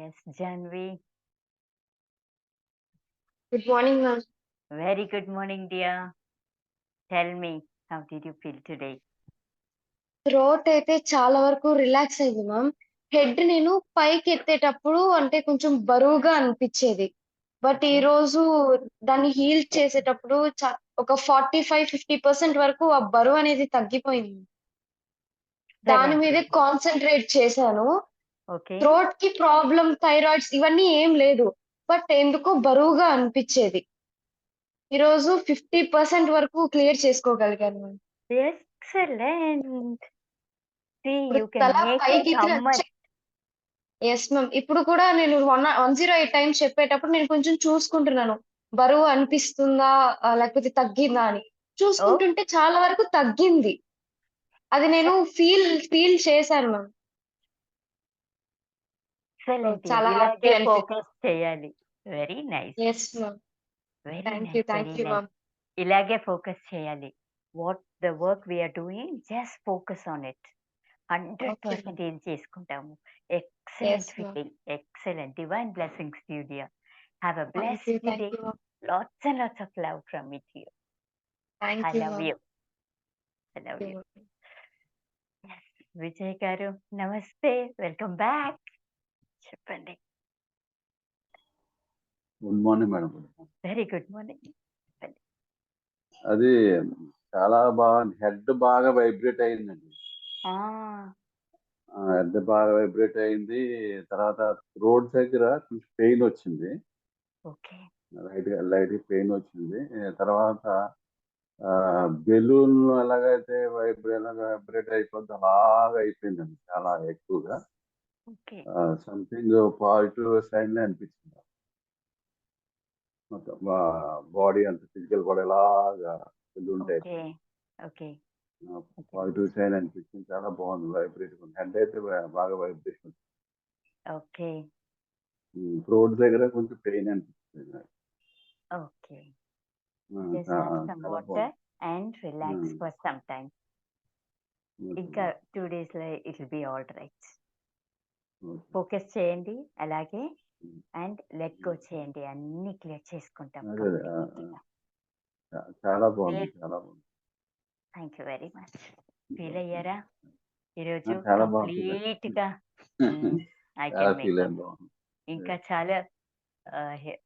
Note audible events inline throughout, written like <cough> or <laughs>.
Yes, Janvi. Good morning, ma'am. Very good morning, dear. Tell me, how did you feel today? Throat అయితే చాలా వరకు relax అయింది ma'am head నేను పైకి ఎత్తేటప్పుడు అంటే కొంచెం బరువుగా అనిపించేది బట్ ఈ. రోజు దాన్ని హీల్ చేసేటప్పుడు చ- ఒక ఫార్టీ ఫైవ్ ఫిఫ్టీ పర్సెంట్ వరకు ఆ బరువు అనేది తగ్గిపోయింది దాని మీదే. కాన్సన్ట్రేట్ చేశాను. థ్రోట్కి ప్రాబ్లం థైరాయిడ్స్ ఇవన్నీ ఏం లేదు. బట్ ఎందుకో బరువుగా అనిపించేది. ఈ రోజు ఫిఫ్టీ పర్సెంట్ వరకు క్లియర్ చేసుకోగలిగాను. ఎస్ మ్యామ్ ఇప్పుడు కూడా నేను one one zero eight times చెప్పేటప్పుడు నేను కొంచెం చూసుకుంటున్నాను. బరువు అనిపిస్తుందా లేకపోతే తగ్గిందా అని. చూసుకుంటుంటే చాలా వరకు తగ్గింది. అది నేను ఫీల్ ఫీల్ చేశాను మ్యామ్. Excellent. చాలా అనిపి- ఫోకస్ చేయాలి. వెరీ నైస్ ఇలాగే ఫోకస్ చేయాలి. What the work we're doing just focus on it hundred percent ఏం చేసుకుంటాము? Excellent. Feeling excellent divine blessings to you have a thank day lots and lots of love from it you I love you I love you Vijay garu నమస్తే welcome back చెప్పండి. Good morning madam very good morning అది చాలా బాగా head బాగా vibrate అయిందండి. Head బాగా vibrate అయింది. తర్వాత రోడ్ దగ్గర కొంచెం పెయిన్ వచ్చింది. లైట్ లైట్ పెయిన్ వచ్చింది. తర్వాత బెలూన్ ఎలాగైతే వైబ్రేట్ వైబ్రేట్ అయిపోద్ది అలాగా అయిపోయిందండి చాలా ఎక్కువగా. ఓకే. సంథింగ్ పాజిటివ్ సైన్ అనిపించింది. మొత్తం బాడీ అంత physical body balloon type okay. Okay. Positive sign అనిపించింది. చాలా బాగుంది. వైబ్రేషన్ హెడ్ అయితే బా- బాగా వైబ్రేషన్. ఓకే. రోడ్ దగ్గర కొంచెం పెయిన్ అనిపిస్తుంది నాకు. ఓకే. ఆ, జస్ట్ చా- హ్యావ్ సమ్ చాలా వాటర్ బాగుంది. And relax. For some time. ఇంకా టూ డేస్లో it will be all right. Okay. Focus చేయండి. అలాగే. అండ్ లెట్ గో చేయండి. అన్ని క్లియర్ చేసుకుంటాం చాలా బాగుంది. చాలా బాగుంది. Thank you very much feel అయ్యారా? ఈరోజు కంప్లీట్గా. <laughs> ఇంకా చాలా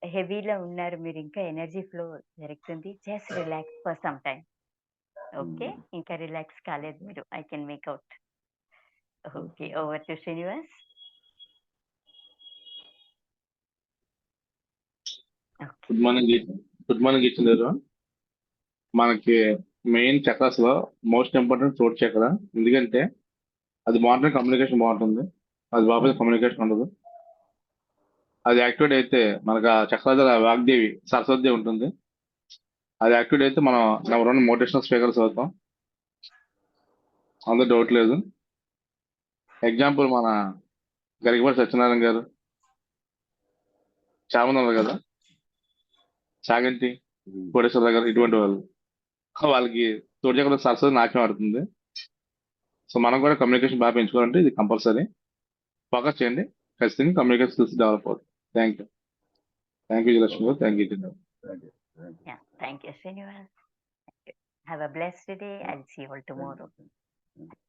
హెవీలో ఉన్నారు. మీరు ఇంకా ఎనర్జీ ఫ్లో జరుగుతుంది. Just relax for some time okay. ఇంకా రిలాక్స్ కాలేదు మీరు. I can make out okay over to Srinivas good morning good morning ఇచ్చింది మనకి మెయిన్ చక్రాస్లో మోస్ట్ ఇంపార్టెంట్ థ్రోట్ చక్ర. ఎందుకంటే అది బాగుంటే కమ్యూనికేషన్ బాగుంటుంది. అది బాగుంటే కమ్యూనికేషన్ ఉండదు. అది యాక్టివేట్ అయితే మనకు ఆ చక్రాల వాగ్దేవి సరస్వతి ఉంటుంది. అది యాక్టివేట్ అయితే మనం నెంబర్ వన్ మోటివేషనల్ స్పీకర్స్ అవుతాం. అందులో డౌట్ లేదు. ఎగ్జాంపుల్ మన గరికపాటి సత్యనారాయణ గారు. చాలా మంది ఉన్నారు కదా. చాగంటి. కోటేశ్వర గారు ఇటువంటి వాళ్ళు. వాళ్ళకి తోటి చక్రం సరస్వతి నాట్యం ఆడుతుంది సో మనం కూడా కమ్యూనికేషన్ బాగా పెంచుకోవాలంటే ఇది కంపల్సరీ. ఫోకస్ చేయండి. ఖచ్చితంగా కమ్యూనికేషన్ స్కిల్స్ డెవలప్ అవుతుంది thank you. Thank you Lakshmi garu. Thank you thank you, Srinivas. Have a blessed day. I'll see you all tomorrow. Thank you.